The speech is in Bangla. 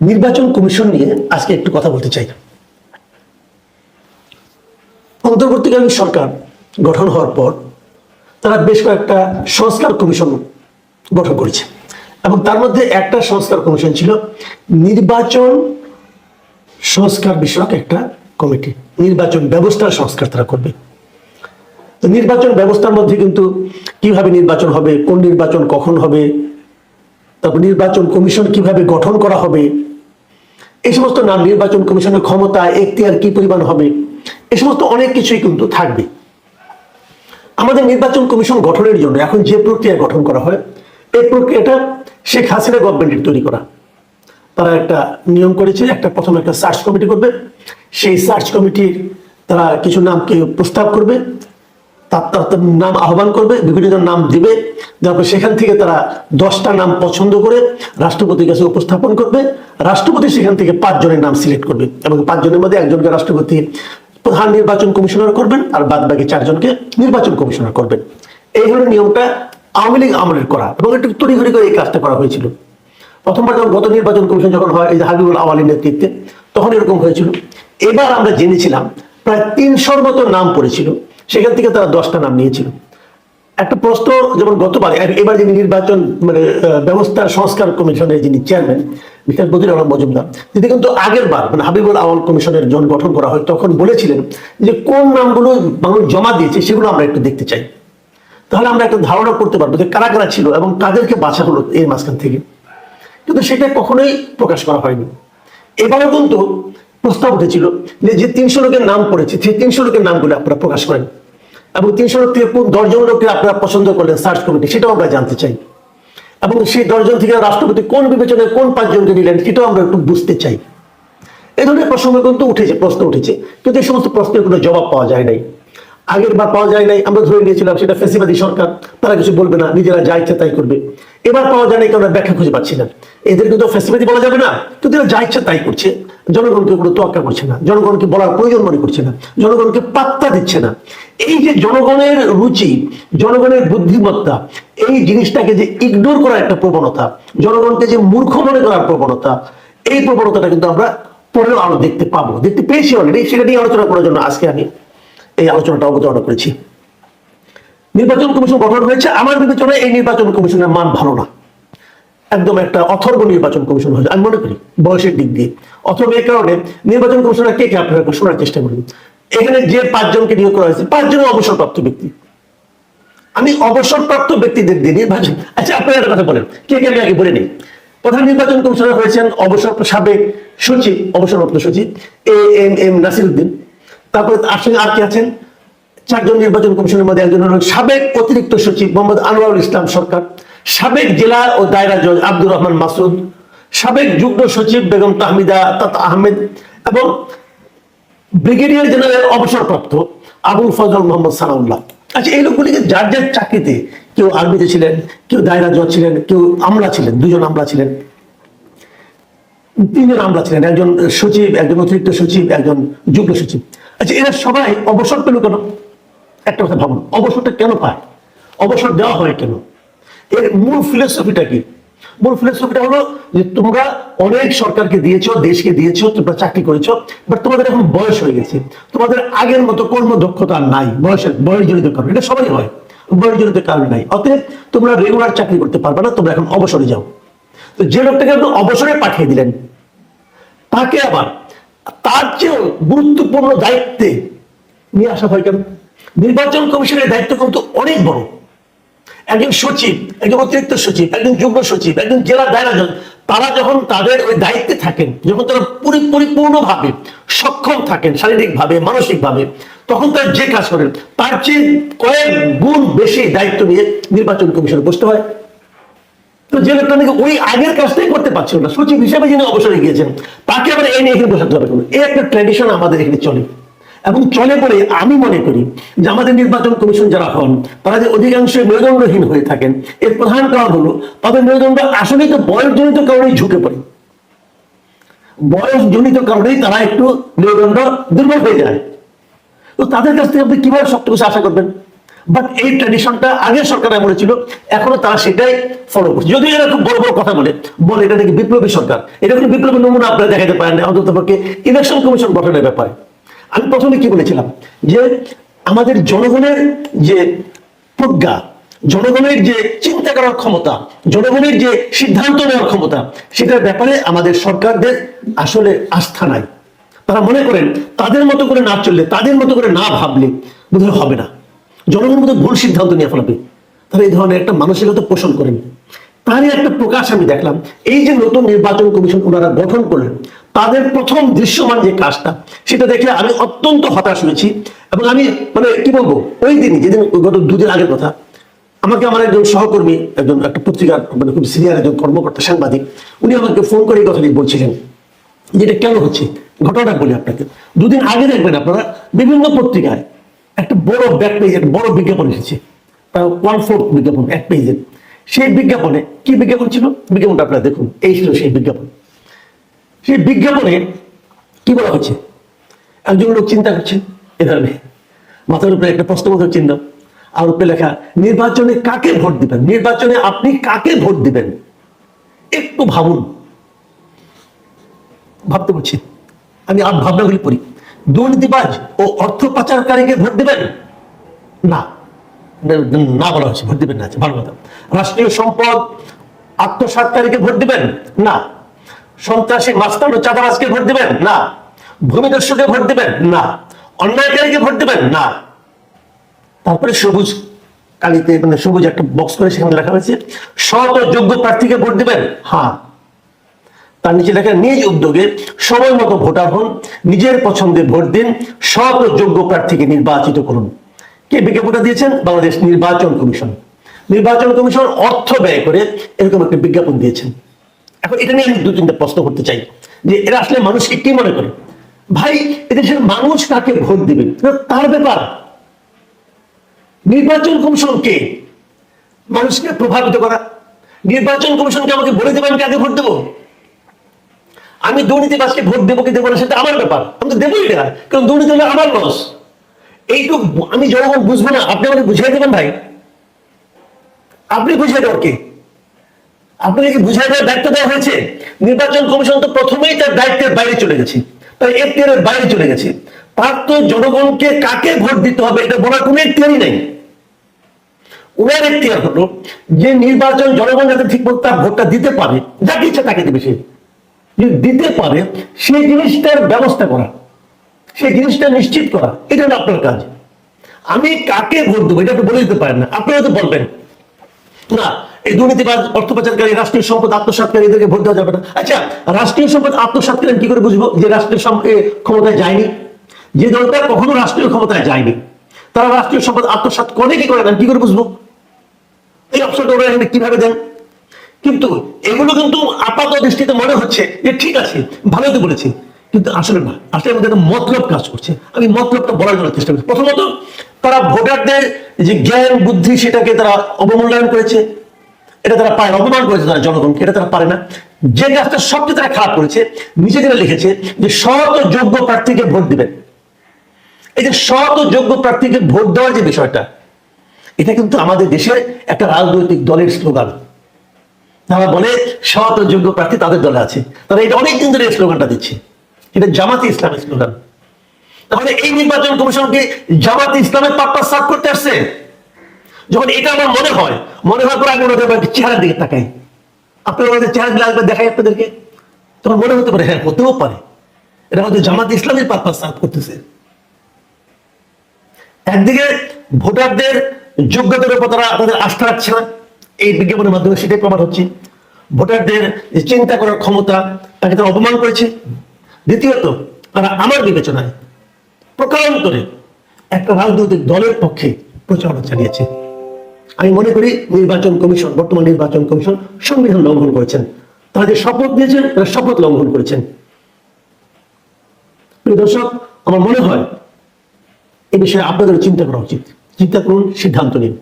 নির্বাচন কমিশন নিয়ে আজকে একটু কথা বলতে চাই। অন্তর্বর্তীকালীন সরকার গঠন হওয়ার পর তারা বেশ কয়েকটা সংস্কার কমিশন গঠন করেছে এবং তার মধ্যে একটা সংস্কার কমিশন ছিল নির্বাচন সংস্কার বিষয়ক একটা কমিটি। নির্বাচন ব্যবস্থার সংস্কার তারা করবে। তো নির্বাচন ব্যবস্থার মধ্যে কিন্তু কীভাবে নির্বাচন হবে, কোন নির্বাচন কখন হবে, তারপর নির্বাচন কমিশন কীভাবে গঠন করা হবে এই সমস্ত নাম নির্বাচন কমিশনের ক্ষমতা, এখতিয়ার কি পরিমাণ হবে? এই সমস্ত অনেক কিছুই কিন্তু থাকবে। আমাদের নির্বাচন কমিশন গঠনের জন্য এখন যে প্রক্রিয়া গঠন করা হয়, এই প্রক্রিয়াটা শেখ হাসিনা গভর্নমেন্টের তৈরি করা। তারা একটা নিয়ম করেছে, একটা প্রথমে একটা সার্চ কমিটি করবে। সেই সার্চ কমিটির তারা কিছু নামকে প্রস্তাব করবে। তার নাম আহ্বান করবে বিভিন্ন নাম দিবে। তারপর সেখান থেকে তারা দশটা নাম পছন্দ করে রাষ্ট্রপতির কাছে উপস্থাপন করবে। রাষ্ট্রপতি সেখান থেকে পাঁচজনের নাম সিলেক্ট করবে এবং পাঁচজনের মধ্যে একজনকে রাষ্ট্রপতি, প্রধান নির্বাচন কমিশনার করবেন আর বাদ বাকি চারজনকে নির্বাচন কমিশনার করবেন। এই হলো নিয়মটা আওয়ামী লীগ আমলের করা এবং একটু তড়িঘড়ি করে এই কাজটা করা হয়েছিল। প্রথমবার যখন গত নির্বাচন কমিশন যখন হয়, এই হাবিবুল আওয়ালীর নেতৃত্বে, তখন এরকম হয়েছিল। এবার আমরা জেনেছিলাম, প্রায় তিনশোর মতো নাম পড়েছিল। সেখান থেকে তারা দশটা নাম নিয়েছিল। একটা প্রশ্ন যেমন গতবার এবার যিনি নির্বাচন মানে আহ, ব্যবস্থার সংস্কার কমিশনের যিনি চেয়ারম্যান বদির আলম মজুমদার তিনি কিন্তু আগের বার মানে হাবিবুল আওয়াল কমিশনের জন গঠন করা হয় তখন বলেছিলেন যে কোন নামগুলো মানুষ জমা দিয়েছে সেগুলো আমরা একটু দেখতে চাই। তাহলে আমরা একটা ধারণা করতে পারব যে কারা কারা ছিল এবং কাদেরকে বাছা হলো এই মাঝখান থেকে। কিন্তু সেটা কখনোই প্রকাশ করা হয়নি। এবারও কিন্তু প্রস্তাব উঠেছিল যে তিনশো লোকের নাম পড়েছে, সেই তিনশো লোকের নামগুলো আপনারা প্রকাশ করেন। এবং তিনশো লোক থেকে কোন দশজন লোককে আপনারা পছন্দ করলেন সার্চ কমিটি, সেটাও আমরা জানতে চাই। এবং সেই দশজন থেকে রাষ্ট্রপতি কোন বিবেচনায় কোন পাঁচজনকে নিলেন, সেটাও আমরা একটু বুঝতে চাই। এই ধরনের প্রসঙ্গ কিন্তু উঠেছে, প্রশ্ন উঠেছে। কিন্তু এই সমস্ত প্রশ্নের কোনো জবাব পাওয়া যায় নাই। আগের বার পাওয়া যায় নাই, আমরা ধরে নিয়েছিলাম সেটা ফেসিবাদী সরকার, তারা কিছু বলবে না, নিজেরা যা ইচ্ছা তাই করবে। এবার পাওয়া যায় নাই, কারণ ব্যাখ্যা খুঁজে পাচ্ছি না। এদের কিন্তু ফেসিবাদী বলা যাবে না, কিন্তু যা ইচ্ছা তাই করছে। জনগণকে কোনো তোয়াক্কা করছে না, জনগণকে বলার প্রয়োজন মনে করছে না, জনগণকে পাত্তা দিচ্ছে না। এই যে জনগণের রুচি, জনগণের বুদ্ধিমত্তা, এই জিনিসটাকে যে ইগনোর করার একটা প্রবণতা, জনগণকে যে মূর্খ মনে করার প্রবণতা, এই প্রবণতাটা কিন্তু আমরা পরেও আরও দেখতে পাবো, দেখতে পেয়েছি অলরেডি সেটা নিয়ে আলোচনা করার জন্য আজকে আমি এই আলোচনাটা অবতারণা করেছি। নির্বাচন কমিশন গঠন হয়েছে, আমার বিবেচনায় এই নির্বাচন কমিশনের মান ভালো না। একদম একটা অথর্ব নির্বাচন কমিশন হয়েছে। আমি মনে করি বয়সের দিক দিয়ে। অথর্ব এই কারণে নির্বাচন কমিশনার কে কে আপনারা শোনার চেষ্টা করুন। এখানে যে পাঁচজনকে নিয়োগ করা হয়েছে, পাঁচজন অবসরপ্রাপ্ত ব্যক্তি। আমি অবসরপ্রাপ্ত ব্যক্তিদের দিয়ে নির্বাচন আচ্ছা আপনারা একটা কথা বলেন। কে কে আমি আগে বলে নিই। প্রধান নির্বাচন কমিশনার হয়েছেন অবসর সাবেক সচিব, অবসরপ্রাপ্ত সচিব, A M M Nasir Uddin তারপরে তার সঙ্গে আর কে আছেন? চারজন নির্বাচন কমিশনের মধ্যে একজন হলেন সাবেক অতিরিক্ত সচিব মোহাম্মদ আনোয়ারুল ইসলাম সরকার। সাবেক জেলা ও দায়রা জজ আব্দুর রহমান মাসুদ, সাবেক যুগ্ম সচিব বেগম তাহমিদা তাত আহমেদ এবং ব্রিগেডিয়ার জেনারেল অবসরপ্রাপ্ত আবুল ফজল মোহাম্মদ সানাউল্লাহ আচ্ছা এই লোকগুলিকে যার যার চাকরিতে কেউ আর্মিতে ছিলেন, কেউ দায়রা জজ ছিলেন, কেউ আমলা ছিলেন, দুজন আমলা ছিলেন, তিনজন আমলা ছিলেন, একজন সচিব, একজন অতিরিক্ত সচিব, একজন যুগ্ম সচিব। আচ্ছা এরা সবাই অবসর পেল কেন? একটা কথা ভাবুন, অবসরটা কেন পায়? অবসর দেওয়া হয় কেন? এর মূল ফিলোসফিটা কি? মূল ফিলোসফিটা হলো যে তোমরা অনেক সরকারকে দিয়েছ, দেশকে দিয়েছ, তোমরা চাকরি করেছ বাট তোমাদের এখন বয়স হয়ে গেছে। তোমাদের আগের মতো কর্মদক্ষতা নাই, বয়সের, বয়সজনিত কারণ। এটা সবাই হয়, বয়সজনিত কারণ নাই। অতএব তোমরা রেগুলার চাকরি করতে পারবে না, তোমরা এখন অবসরে যাও। তো যে লোকটাকে আপনি অবসরে পাঠিয়ে দিলেন, তাকে আবার তার চেয়েও গুরুত্বপূর্ণ দায়িত্বে নিয়ে আসা হয় কেন? নির্বাচন কমিশনের দায়িত্ব কিন্তু অনেক বড়। একজন সচিব, একজন অতিরিক্ত সচিব, একজন যুগ্ম সচিব, একজন জেলা দায়রা জজ তারা যখন তাদের ওই দায়িত্বে থাকেন, যখন তারা পুরি, পরিপূর্ণভাবে সক্ষম থাকেন, শারীরিকভাবে, মানসিকভাবে, তখন তারা যে কাজ করেন, তার চেয়ে কয়েক গুণ বেশি দায়িত্ব নিয়ে নির্বাচন কমিশনে বসতে হয় তো যে লোকটা নাকি ওই আগের কাজটাই করতে পারছিল না, সচিব হিসেবে যিনি অবসরে গিয়েছেন, তাকে আবার এই নিয়ে বসাতে হবে? এই একটা ট্র্যাডিশন আমাদের এখানে চলে এবং চলে বলে আমি মনে করি যে আমাদের নির্বাচন কমিশন যারা হন, তারা যে অধিকাংশ মেরুদণ্ডহীন হয়ে থাকেন। এর প্রধান কারণ হলো, তাদের মেরুদণ্ড আসলে তো বয়সজনিত কারণেই ঝুঁকে পড়ে। বয়সজনিত কারণেই তারা একটু মেরুদণ্ড দুর্বল হয়ে যায়। তো তাদের কাছ থেকে আপনি কীভাবে কিছু আশা করবেন? বাট এই ট্র্যাডিশনটা আগের সরকার আমলে ছিল, এখনও তারা সেটাই ফলো করছে। যদিও এরা খুব বড় বড় কথা বলে বলে এটা নাকি বিপ্লবী সরকার। এটা কোনো বিপ্লবী নমুনা আপনারা দেখাতে পারেন অন্তত পক্ষে ইলেকশন কমিশন গঠনের ব্যাপারে। আমি প্রথমে কি বলেছিলাম? যে আমাদের জনগণের যে প্রজ্ঞা, জনগণের যে চিন্তা করার ক্ষমতা, জনগণের যে সিদ্ধান্ত নেওয়ার ক্ষমতা, সেটার ব্যাপারে আমাদের সরকারদের আসলে আস্থা নাই। তারা মনে করেন তাদের মতো করে না চললে, তাদের মতো করে না ভাবলে বোধহয় হবে না। জনগণের মতো ভুল সিদ্ধান্ত নিয়ে ফেলাবে তারা এই ধরনের একটা মানসিকতা পোষণ করেন। তারই একটা প্রকাশ আমি দেখলাম। এই যে নতুন নির্বাচন কমিশন ওনারা গঠন করলেন, তাদের প্রথম দৃশ্যমান যে কাজটা, সেটা দেখলে আমি অত্যন্ত হতাশ হয়েছি এবং আমি মানে কি বলব, ওই দিনই, যেদিন গত দুদিন আগের কথা, আমাকে আমার একজন সহকর্মী, একজন একটা পত্রিকার মানে খুব সিনিয়র একজন কর্মকর্তা, সাংবাদিক, উনি আমাকে ফোন করে এই কথাটি বলছিলেন যে এটা কেন হচ্ছে? ঘটনাটা বলি আপনাকে। দুদিন আগে দেখবেন আপনারা, বিভিন্ন পত্রিকায় একটা বড় ব্যাক পেজ একটা বড় বিজ্ঞাপন এসেছে। ওয়ান ফোর্থ বিজ্ঞাপন, এক পেজের সেই বিজ্ঞাপনে কি বিজ্ঞাপন ছিল? বিজ্ঞাপনটা আপনারা দেখুন। এই ছিল সেই বিজ্ঞাপন। সেই বিজ্ঞাপনে কি বলা হচ্ছে? একজন লোক চিন্তা করছে, এ ধরনের, মাথার উপরে একটা প্রশ্নবোধক চিহ্ন। আর উপরে লেখা, নির্বাচনে কাকে ভোট দিবেন? নির্বাচনে আপনি কাকে ভোট দিবেন? একটু ভাবুন। ভাবতে বলছি। আমি আর ভাবনাগুলি পড়ি। দুর্নীতিবাজ ও অর্থ পাচারকারীকে ভোট দেবেন? না। না বলা হচ্ছে ভোট দিবেন না আচ্ছা, ভালো কথা। রাষ্ট্রীয় সম্পদ আত্মসাৎকারীকে ভোট দিবেন? না। সন্ত্রাসী মাস্তান ও চাঁদাবাজকে ভোট দিবেন? না। ভূমিদস্যুকে ভোট দিবেন? না। অন্যায়কারীকে ভোট দিবেন? না। তারপরে সবুজ কালিতে মানে সবুজ একটা বক্স করে সেখানে লেখা হয়েছে সৎ যোগ্য প্রার্থীকে ভোট দিবেন? হ্যাঁ তার নিচে লেখা নিজ উদ্যোগে সময় মতো ভোটার হন নিজের পছন্দে ভোট দিন সৎ যোগ্য প্রার্থীকে নির্বাচিত করুন। কে বিজ্ঞাপনটা দিয়েছেন? বাংলাদেশ নির্বাচন কমিশন। নির্বাচন কমিশন অর্থ ব্যয় করে এরকম একটা বিজ্ঞাপন দিয়েছেন। এখন এটা নিয়ে আমি দু তিনটা প্রশ্ন করতে চাই। যে এরা আসলে মানুষকে কি মনে করে? ভাই, এদেশের মানুষ কাকে ভোট দিবে? তার ব্যাপার। নির্বাচন কমিশন কে মানুষকে প্রভাবিত করা। নির্বাচন কমিশনকে আমাকে বলে দেবেন কাকে ভোট দেবো? আমি দুর্নীতিবাজকে ভোট দেবো কি দেবো না সেটা আমার ব্যাপার। আমি তো দেবোই না কারণ দুর্নীতি হলে আমার লস। এইটুকু আমি জনগণ বুঝব না, আপনি আমাকে বুঝিয়ে দেবেন ভাই। আপনি বুঝিয়ে দেওয়ার কে আপনাকে কি বুঝিয়ে দেওয়ার দায়িত্ব দেওয়া হয়েছে? নির্বাচন কমিশন তো প্রথমেই তার দায়িত্বের বাইরে চলে গেছে। তাই এখতিয়ারের বাইরে চলে গেছে। তার তো জনগণকে কাকে ভোট দিতে হবে এটা বলার কোনো এখতিয়ারই নেই। উনার এখতিয়ার হলো যে নির্বাচন জনগণ যাতে ঠিক মতো তার ভোটটা দিতে পারে যাকে ইচ্ছা তাকে দেবে সে। দিতে পারে সেই জিনিসটার ব্যবস্থা করা। সেই জিনিসটা নিশ্চিত করা, এটা আপনার কাজ। আমি কাকে ভোট দেবো এটা তো বলে দিতে পারেন না আপনারা তো বলবেন না এই দুর্নীতিবাজ অর্থ পাচারকারী রাষ্ট্রীয় সম্পদ আত্মসাৎকারী এদেরকে ভোট দেওয়া যাবে না। আচ্ছা রাষ্ট্রীয় সম্পদ আত্মসাৎকারী আমি কি করে বুঝব যে রাষ্ট্রীয় ক্ষমতায় যায়নি? যে দলটা কখনো রাষ্ট্রীয় ক্ষমতায় যায়নি, তারা রাষ্ট্রীয় সম্পদ আত্মসাৎ করে কি করে না কি করে বুঝব? এই অপশনটা ওরা এখানে কীভাবে দেন? কিন্তু এগুলো কিন্তু আপাত দৃষ্টিতে মনে হচ্ছে যে ঠিক আছে, ভালোই তো বলেছি। কিন্তু আসলে না। আসলে আমাদের মতলব কাজ করছে। আমি মতলবটা বলার জন্য চেষ্টা করছি প্রথমত তারা ভোটারদের যে জ্ঞান বুদ্ধি সেটাকে তারা অবমূল্যায়ন করেছে। এটা তারা না, অপমান করেছে তারা জনগণকে। এটা তারা পারে না। যে কাজটা সবচেয়ে তারা খারাপ করেছে নিচে যেটা লিখেছে যে ও যোগ্য প্রার্থীকে ভোট দিবেন। এই যে ও যোগ্য প্রার্থীকে ভোট দেওয়ার যে বিষয়টা এটা কিন্তু আমাদের দেশের একটা রাজনৈতিক দলের স্লোগান। তারা বলে ও যোগ্য প্রার্থী তাদের দলে আছে। তারা এটা অনেকদিন ধরে স্লোগানটা দিচ্ছে। এটা জামাতে ইসলামের স্লোগান। তাহলে এই নির্বাচন কমিশনকে জামাতে ইসলামের পাপ্পা সাফ করতে আসছে? যখন এটা আমার মনে হয় মনে হয় পরে আগে ওনাদের চেহারার দিকে তাকাই। আপনারা ওনাদের চেহারা দিলে আসবে দেখাই আপনাদেরকে। তখন মনে হতে পারে হ্যাঁ হতেও পারে। এটা হয়তো জামাত ইসলামের পারপাস সার্ভ করতেছে। একদিকে ভোটারদের যোগ্যতার উপর তারা তাদের আস্থা রাখছে না। এই বিজ্ঞাপনের মাধ্যমে সেটাই প্রমাণ হচ্ছে। ভোটারদের চিন্তা করার ক্ষমতা তাকে তারা অপমান করেছে। দ্বিতীয়ত, তারা আমার বিবেচনায় প্রকারান্তরে একটা রাজনৈতিক দলের পক্ষে প্রচারণা চালিয়েছে। আমি মনে করি নির্বাচন কমিশন, বর্তমান নির্বাচন কমিশন সংবিধান লঙ্ঘন করেছেন। তারা যে শপথ নিয়েছেন, তারা শপথ লঙ্ঘন করেছেন। দর্শক, আমার মনে হয় এ বিষয়ে আপনাদের চিন্তা করা উচিত। চিন্তা করুন, সিদ্ধান্ত নিন।